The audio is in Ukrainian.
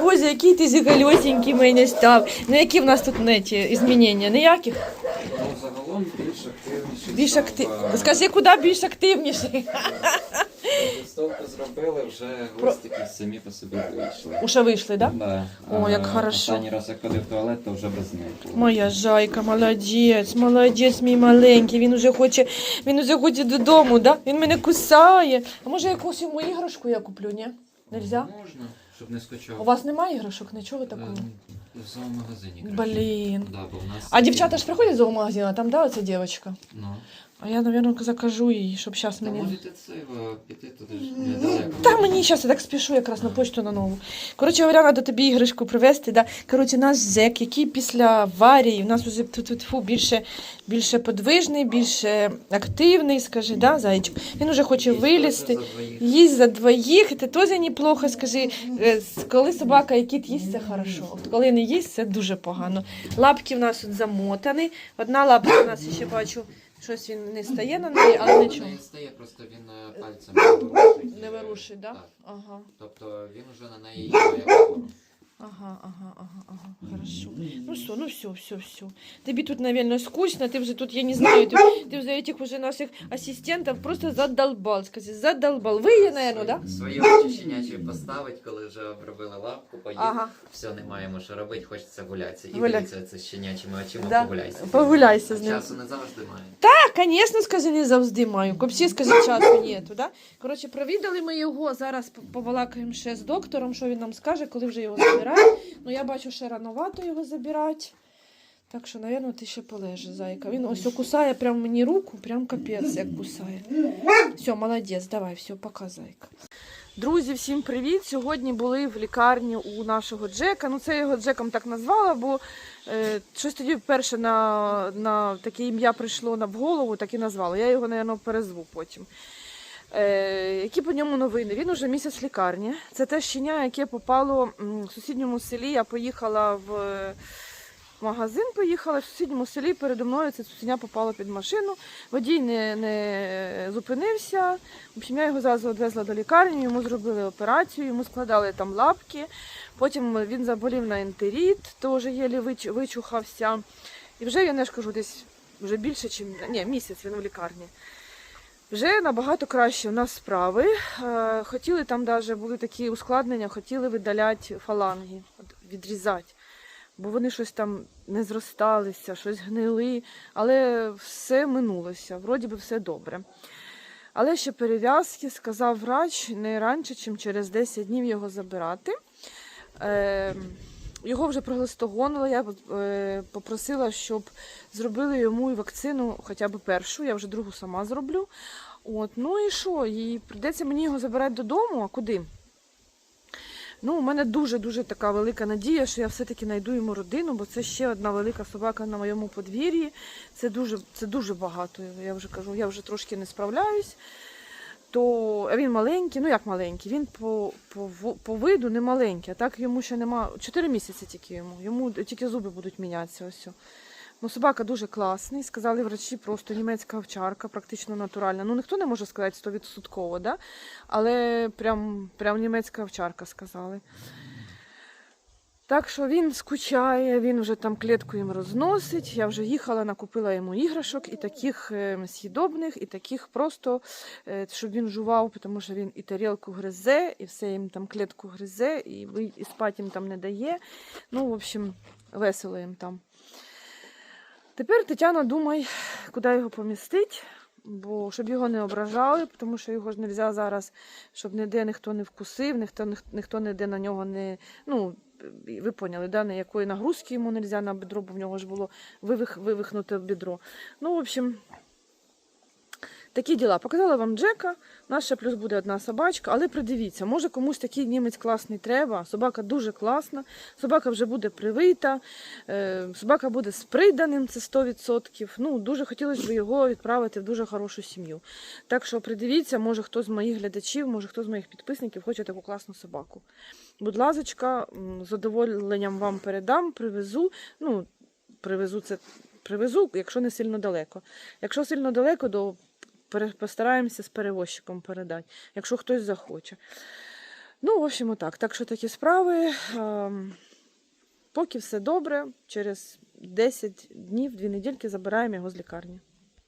Боже, який ти зігальосенький мене став. Ну які в нас тут не ті змінення? Ніяких? Ну, загалом більш активніше. Більш актив... Скажи, куди більш активніше? Листовку зробили, вже гостики самі по собі вийшли. Уже вийшли, так? Да? Да. О, А, як хорошо. Останній раз я ходив в туалет, то вже без них. було. Моя жайка, молодець, молодець, мій маленький. Він уже хоче, він уже хоче додому, да? Він мене кусає. А може якусь йому іграшку я куплю, ні? Нельзя? Можна, щоб не скачав. У вас немає іграшок, нічого такого? Ем, В зоомагазині. краще. Блін. Да, бо в нас А дівчата ж приходять з зоомагазину, а там, да, оця дівчинка? Ну. А я, мабуть, закажу їй, щоб зараз мені. можете це піти туди ж недалеко. Та мені зараз я так спішу якраз на почту на нову. Коротше говоря, треба тобі іграшку привезти. Да? Коротше, наш зек, який після аварії, у нас вже тут фу, більше, більше подвижний, більше активний, скажи, да, зайчик? Він вже хоче Їсть вилізти. теж за двоїх. Їсть за двоїх, це теж неплохо, скажи. Е, Коли собака і кіт їсть, це хорошо. От коли не їсть, це дуже погано. Лапки в нас тут замотані. Одна лапка у нас ще бачу, щось він не стає на неї, але Він нічого. не стає, просто він е, пальцем не вирушить. Не вирушить, да? Так. Ага. Тобто він уже на неї як ворог. Ага, ага, ага, ага, хорошо. Ну все, ну все, все, все. Тобі тут, наверное, скучно, ти вже тут, я не знаю, ти, ти вже этих уже наших асистентів просто задолбал, скажи, задолбал. Ви є, наверное, да? Свої очі щенячі поставить, коли вже обробили лапку, поїв. Ага. Все, не маємо що робити, хочеться гулятися. І Гуля- дивіться це щенячими очима Да. погуляйся. Погуляйся з ним. Часу не завжди має. Так, звісно, скажи, не завжди маю. Копсі, скажи, часу нету, да? Коротше, провідали ми його, зараз побалакаємо ще з доктором, що він нам скаже, коли вже його забирають. Ну, я бачу, ще рановато його забирати. Так що, напевно, ти ще полежи, зайка. Він ось кусає прямо мені руку, прям капець, як кусає. Все, молодець, давай, все, пока, зайка. Друзі, всім привіт! Сьогодні були в лікарні у нашого Джека. Ну, це його Джеком так назвала, бо щось тоді вперше на, на таке ім'я прийшло в голову, так і назвала. Я його, мабуть, перезву потім. Е, які по ньому новини? Він уже місяць в лікарні. Це те щеня, яке попало в сусідньому селі. Я поїхала в е, магазин, поїхала в сусідньому селі. Передо мною це цуценя попало під машину. Водій не, не зупинився. В общем, я його зразу відвезла до лікарні, йому зробили операцію, йому складали там лапки. Потім він заболів на ентеріт, теж єлі вич- вичухався. І вже я не ж кажу, десь вже більше, ніж ні, місяць він в лікарні. Вже набагато краще у нас справи. Е, Хотіли там навіть були такі ускладнення, хотіли видаляти фаланги, відрізати. Бо вони щось там не зросталися, щось гнили, але все минулося, вроді би все добре. Але ще перев'язки сказав врач не раніше, ніж через 10 днів його забирати. Е, його вже проглистогонили. Я е, попросила, щоб зробили йому і вакцину, хоча б першу, я вже другу сама зроблю. От, ну і що? І прийдеться мені його забирати додому, а куди? Ну, у мене дуже-дуже така велика надія, що я все-таки знайду йому родину, бо це ще одна велика собака на моєму подвір'ї. Це дуже, це дуже багато. Я вже кажу, я вже трошки не справляюсь. То він маленький, ну як маленький, він по, по, по виду не маленький, а так йому ще нема. Чотири місяці тільки йому. Йому тільки зуби будуть мінятися. Ось. Ну, собака дуже класний. Сказали врачі, просто німецька овчарка, практично натуральна. Ну, ніхто не може сказати 100%, да? але прям, прям німецька овчарка сказали. Так що він скучає, він вже там клітку їм розносить. Я вже їхала, накупила йому іграшок і таких е, с'їдобних, і таких просто, е, щоб він жував, тому що він і тарілку гризе, і все їм там клітку гризе, і спати їм там не дає. Ну, в общем, весело їм там. Тепер Тетяна думає, куди його помістити, бо щоб його не ображали, тому що його ж не можна зараз, щоб ніде ніхто не вкусив, ніхто, ніхто ніде на нього не. Ну, ви поняли, да, ніякої нагрузки йому не можна на бедро, бо в нього ж було вивих, вивихнуте бедро. Ну, в общем, такі діла. Показала вам Джека. Ще плюс буде одна собачка, але придивіться, може комусь такий німець класний треба. Собака дуже класна, собака вже буде привита, е, собака буде з приданим, це 100%. Ну, дуже хотілося б його відправити в дуже хорошу сім'ю. Так що придивіться, може хто з моїх глядачів, може хто з моїх підписників хоче таку класну собаку. Будь ласочка, з задоволенням вам передам, привезу. Ну, привезу це привезу, якщо не сильно далеко. Якщо сильно далеко, то постараємося з перевозчиком передати, якщо хтось захоче. Ну, в общем, отак. Так що такі справи. Ем, Поки все добре, через 10 днів, 2 недільки забираємо його з лікарні.